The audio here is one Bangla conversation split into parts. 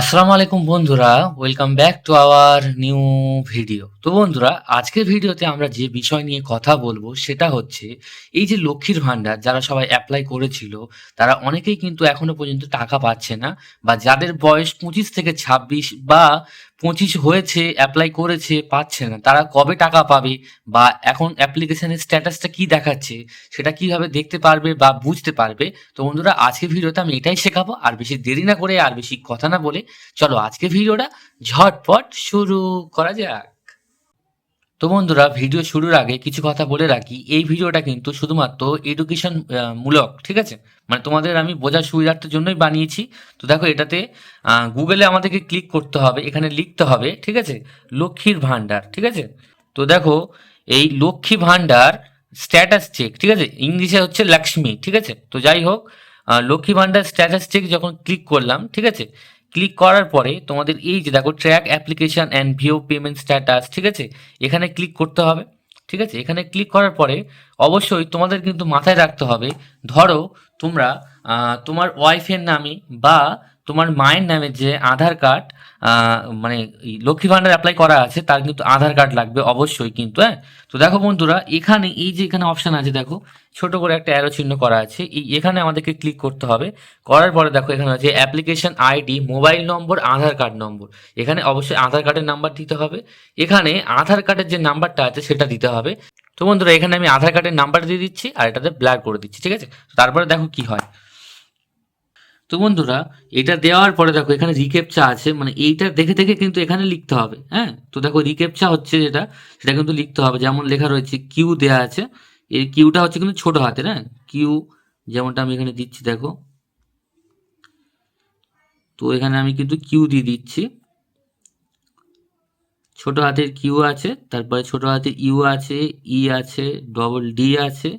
আসসালামু আলাইকুম বন্ধুরা welcome back to our new video তো বন্ধুরা, আজকের ভিডিওতে আমরা যে বিষয় নিয়ে কথা বলব সেটা হচ্ছে, এই যে লক্ষ্মীর ভাণ্ডার যারা সবাই অ্যাপ্লাই করেছিল, তারা অনেকেই কিন্তু এখনও পর্যন্ত টাকা পাচ্ছে না বা যাদের বয়স পঁচিশ থেকে ছাব্বিশ বা পঁচিশ হয়েছে অ্যাপ্লাই করেছে, পাচ্ছে না। তারা কবে টাকা পাবে বা এখন অ্যাপ্লিকেশনের স্ট্যাটাসটা কি দেখাচ্ছে, সেটা কীভাবে দেখতে পারবে বা বুঝতে পারবে, তো বন্ধুরা আজকে ভিডিওতে আমি এটাই শেখাবো। আর বেশি দেরি না করে, আর বেশি কথা না বলে, চলো আজকে ভিডিওটা ঝটপট শুরু করা যাক। তো বন্ধুরা ভিডিও শুরুর আগে কিছু কথা বলে রাখি। এই ভিডিওটা কিন্তু শুধুমাত্র এডুকেশন মূলক, ঠিক আছে? মানে তোমাদের আমি বোঝার সুবিধার্থের জন্যই বানিয়েছি। তো দেখো, এটাতে গুগলে আমাদেরকে ক্লিক করতে হবে, এখানে লিখতে হবে, ঠিক আছে? লক্ষ্মীর ভাণ্ডার, ঠিক আছে? তো দেখো, এই লক্ষ্মী ভাণ্ডার স্ট্যাটাস চেক ঠিক আছে? ইংলিশে হচ্ছে লক্ষ্মী, ঠিক আছে? তো যাই হোক লক্ষ্মী ভাণ্ডার স্ট্যাটাস চেক যখন ক্লিক করলাম, ঠিক আছে? ক্লিক করার পরে তোমাদের এই যে দেখো track application and view payment status ঠিক আছে? এখানে ক্লিক করতে হবে, ঠিক আছে? এখানে ক্লিক করার পরে অবশ্যই তোমাদের কিন্তু মাথায় রাখতে হবে, ধরো তোমরা তোমার ওয়াইফের নামে বা তোমার মায়ের নামে যে আধার কার্ড মানে লক্ষ্মী ভাণ্ডার অ্যাপ্লাই করা আছে, তার কিন্তু আধার কার্ড লাগবে অবশ্যই কিন্তু হ্যাঁ? তো দেখো বন্ধুরা, এখানে এই যে এখানে অপশন আছে, দেখো, ছোট করে একটা অ্যারো চিহ্ন করা আছে, এই এখানে আমাদেরকে ক্লিক করতে হবে, করার পরে দেখো এখানে আছে application ID mobile number Aadhaar card number এখানে অবশ্যই আধার কার্ডের নাম্বার দিতে হবে, এখানে আধার কার্ডের যে নাম্বারটা আছে, সেটা দিতে হবে, তো বন্ধুরা, এখানে আমি আধার কার্ডের নাম্বার দিয়ে দিচ্ছি, আর এটাতে ব্ল্যাক করে দিচ্ছি, ঠিক আছে? তারপরে দেখো কি হয়। তো বন্ধুরা, এটা দেওয়ার পরে দেখো এখানে রিকেপচা আছে মানে এইটা দেখে দেখে কিন্তু এখানে লিখতে হবে হ্যাঁ? তো দেখো রিকেপচা হচ্ছে যেটা, সেটা কিন্তু লিখতে হবে। যেমন লেখা রয়েছে কিউ দেয়া আছে, এই কিউটা হচ্ছে কিন্তু ছোট হাতের হ্যাঁ? কিউ যেমনটা আমি এখানে দিচ্ছি, দেখো। তো এখানে আমি কিন্তু কিউ দিয়ে দিচ্ছি। ছোট হাতের কিউ আছে, তারপরে ছোট হাতের ইউ আছে ই আছে ডবল ডি আছে,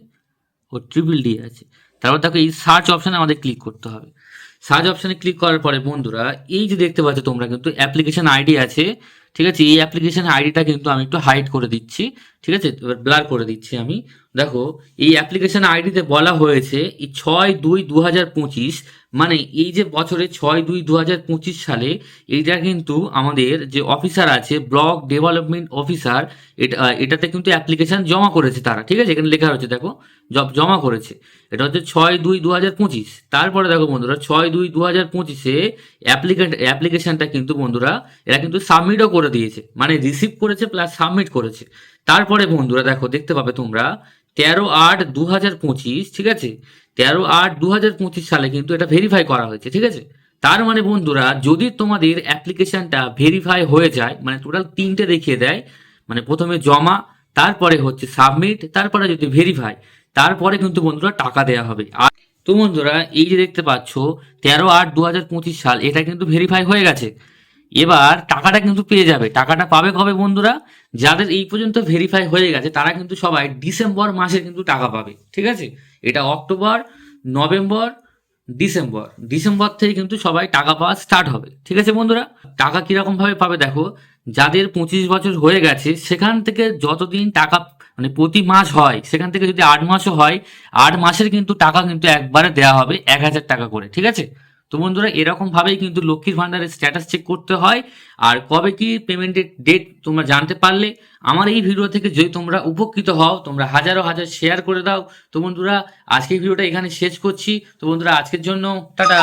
ও ট্রিপল ডি আছে। তারপর দেখো এই সার্চ অপশানে আমাদের ক্লিক করতে হবে। সার্চ অপশানে ক্লিক করার পরে বন্ধুরা, এই যে দেখতে পাচ্ছ তোমরা কিন্তু অ্যাপ্লিকেশন আইডি আছে। ঠিক আছে? এই অ্যাপ্লিকেশন আইডিটা কিন্তু আমি একটু হাইড করে দিচ্ছি, ঠিক আছে? ব্লার করে দিচ্ছি আমি। দেখো, এই অ্যাপ্লিকেশন আইডিতে বলা হয়েছে এই ছয় দুই দু হাজার পঁচিশ মানে এই যে বছরে ছয় দুই দু হাজার পঁচিশ সালে, এইটা কিন্তু আমাদের যে অফিসার আছে ব্লক ডেভেলপমেন্ট অফিসার এটা, এটাতে কিন্তু অ্যাপ্লিকেশন জমা করেছে তারা, ঠিক আছে? এখানে লেখা রয়েছে, দেখো, জব, জমা করেছে। এটা হচ্ছে ছয় দুই দু হাজার পঁচিশ। তারপরে দেখো বন্ধুরা, ছয় দুই দু হাজার পঁচিশে অ্যাপ্লিকেশনটা কিন্তু বন্ধুরা, এরা কিন্তু সাবমিটও করে দিয়েছে। মানে রিসিভ করেছে প্লাস সাবমিট করেছে। তারপরে বন্ধুরা দেখো, দেখতে পাবে তোমরা, তেরো আট দু হাজার পঁচিশ, ঠিক আছে? তেরো আট দু হাজার পঁচিশ সালে কিন্তু এটা ভেরিফাই করা হয়েছে, ঠিক আছে? তার মানে বন্ধুরা, যদি তোমাদের অ্যাপ্লিকেশনটা ভেরিফাই হয়ে যায় মানে টোটাল তিনটে দেখিয়ে দেয় মানে প্রথমে জমা, তারপরে হচ্ছে সাবমিট তারপরে যদি ভেরিফাই তারপরে কিন্তু বন্ধুরা টাকা দেওয়া হবে। আর তো বন্ধুরা, এই যে দেখতে পাচ্ছ, তেরো আট দু সাল, এটা কিন্তু ভেরিফাই হয়ে গেছে। এবার টাকাটা কিন্তু পেয়ে যাবে। টাকাটা পাবে কবে বন্ধুরা? যাদের এই পর্যন্ত ভেরিফাই হয়ে গেছে, তারা কিন্তু সবাই ডিসেম্বর মাসে কিন্তু টাকা পাবে, ঠিক আছে? এটা অক্টোবর নভেম্বর ডিসেম্বর ডিসেম্বর থেকে কিন্তু সবাই টাকা পাওয়া স্টার্ট হবে, ঠিক আছে বন্ধুরা? টাকা কীরকম ভাবে পাবে দেখো, যাদের পঁচিশ বছর হয়ে গেছে, সেখান থেকে যতদিন টাকা মানে প্রতি মাস হয়, সেখান থেকে যদি আট মাসও হয়, আট মাসের কিন্তু টাকা কিন্তু একবারে দেওয়া হবে এক হাজার টাকা করে, ঠিক আছে? তো বন্ধুরা, এরকম ভাবেই কিন্তু লক্ষ্মীর ভান্ডারের স্ট্যাটাস চেক করতে হয়। আর কবে কি পেমেন্টের ডেট তোমরা জানতে পারলে, আমার এই ভিডিও থেকে যদি তোমরা উপকৃত হও, তোমরা হাজারো হাজার শেয়ার করে দাও। তো বন্ধুরা, আজকের ভিডিওটা এখানে শেষ করছি। তো বন্ধুরা, আজকের জন্য, টাটা!